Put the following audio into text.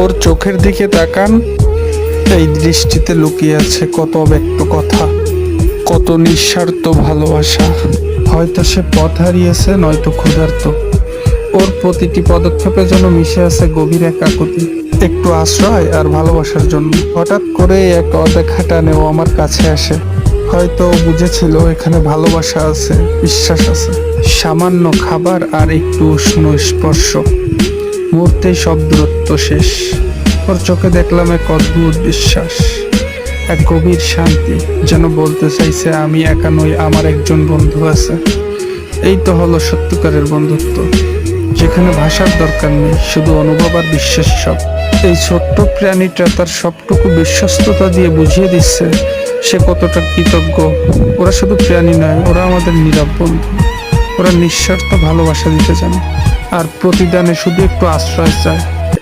ওর চোখের দিকে তাকান। এই দৃষ্টিতে লুকিয়ে আছে কত ব্যক্ত কথা, কত নিঃস্বার্থ ভালোবাসা। হয়তো সে পথ হারিয়েছে, নয়তো ক্ষুধার্ত। ওর প্রতিটি পদক্ষেপে যেন মিশে আছে গভীর এক আকুতি একটু আশ্রয় আর ভালোবাসার জন্য। হঠাৎ করে এক অদেখা টানে ও আমার কাছে আসে। হয়তো বুঝেছিল এখানে ভালোবাসা আছে, বিশ্বাস আছে। সামান্য খাবার আর একটু উষ্ণ স্পর্শ। মুহূর্তেই সব দূরত্ব শেষ। ওর চোখে দেখলাম এক অদ্ভুত বিশ্বাস, এক গভীর শান্তি, যেন বলতে চাইছে, আমি একা নই, আমার একজন বন্ধু আছে। এই তো হলো সত্যিকারের বন্ধুত্ব, যেখানে ভাষার দরকার নেই, শুধু অনুভব আর বিশ্বাস সব। এই ছোট্ট প্রাণীটা তার সবটুকু বিশ্বস্ততা দিয়ে বুঝিয়ে দিচ্ছে, সে কতটা কৃতজ্ঞ। ওরা শুধু প্রাণী নয়, ওরা আমাদের নীরব বন্ধু। ওরা নিঃস্বার্থ ভালোবাসা দিতে জানে। আর প্রতিদানে শুধু একটু আশ্রয় চায়।